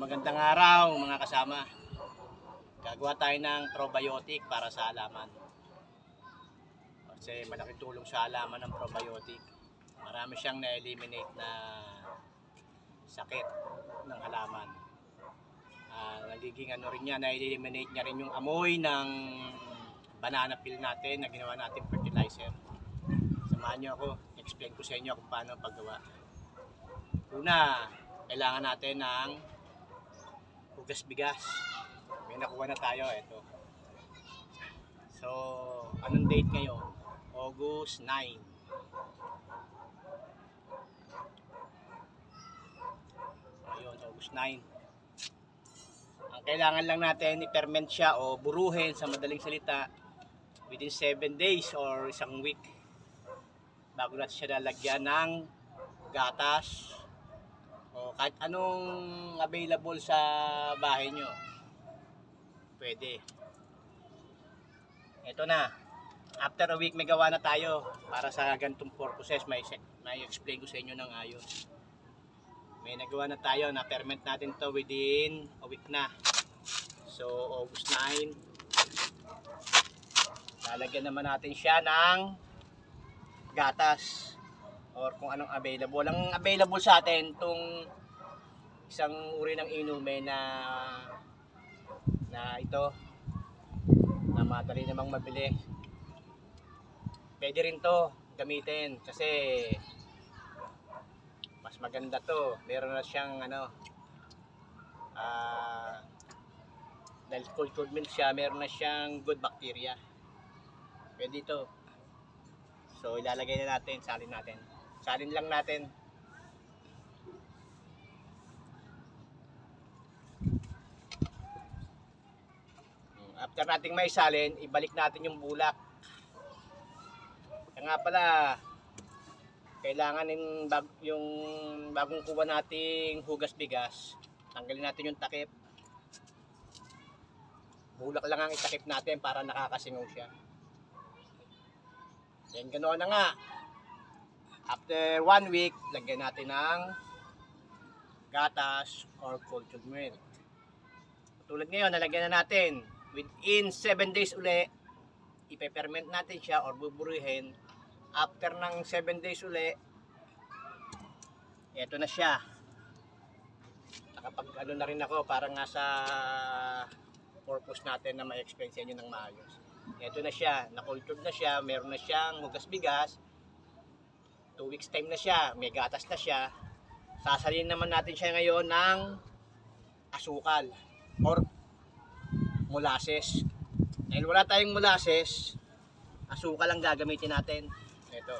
magandang araw mga kasama. Gagawa tayo ng probiotic para sa halaman. Kasi malaking tulong sa halaman ng probiotic. Marami siyang na-eliminate na sakit ng halaman. Ah, nagiging ano rin niya, na-eliminate niya rin yung amoy ng banana peel natin na ginawa natin fertilizer. Samahan niyo ako, explain ko sa inyo kung paano paggawa. Una, kailangan natin ng hugas bigas. May nakuha na tayo, ito. So, anong date ngayon? August 9. Ayun, August 9. Ang kailangan lang natin i-ferment siya o buruhin sa madaling salita within 7 days or isang week bago natin siya lalagyan ng gatas o kahit anong available sa bahay nyo pwede. Ito na. After a week may gawa na tayo para sa ganitong purposes. May, may explain ko sa inyo ng ayos. May nagawa na tayo. Na ferment natin to within a week na. So August 9 lalagyan naman natin siya ng gatas or kung anong available. Ang available sa atin itong isang uri ng inumin na na ito na madali namang mabili. Pwede rin to gamitin kasi mas maganda to. Meron na siyang ano ah dahil cultured milk siya, meron na siyang good bacteria. Pwede ito. So ilalagay na natin, salin natin. Salin lang natin. Hmm, After nating may salin, ibalik natin yung bulak. Kaya nga pala, kailangan yung, bag, yung bagong kuha nating hugas bigas, tanggalin natin yung takip. Bulak lang ang itakip natin para nakakasingaw siya. Then ganoon na nga. After one week, lagyan natin ng gatas or cultured milk. Tulad ngayon, nalagyan na natin. Within 7 days uli, ipeperment natin siya or buburihin. After ng 7 days uli, eto na siya. Nakapag ano na rin ako, para nga sa purpose natin na ma-explain sa inyo ng maayos. Ito na siya, na-cultured na siya, meron na siyang hugas bigas. 2 weeks time na siya, may gatas na siya. Sasalin naman natin siya ngayon ng asukal or molasses. Dahil wala tayong molasses, asukal ang gagamitin natin. Ito.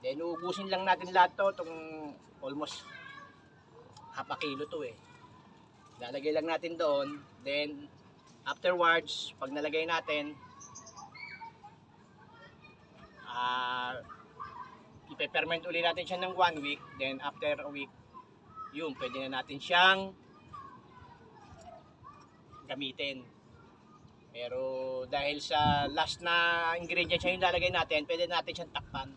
Then uubusin lang natin lahat to, itong almost half a kilo to eh. Lalagay lang natin doon, then afterwards, pag nalagay natin, ah ipe-ferment uli natin siya ng one week, then after a week, yun, pwede na natin siyang gamitin. Pero dahil sa last na ingredient siya yung lalagay natin, pwede natin siyang takpan.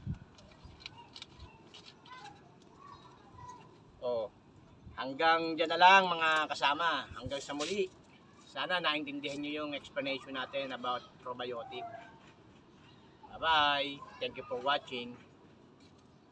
Hanggang dyan na lang mga kasama. Hanggang sa muli. Sana naintindihan nyo yung explanation natin about probiotic. Bye-bye. Thank you for watching.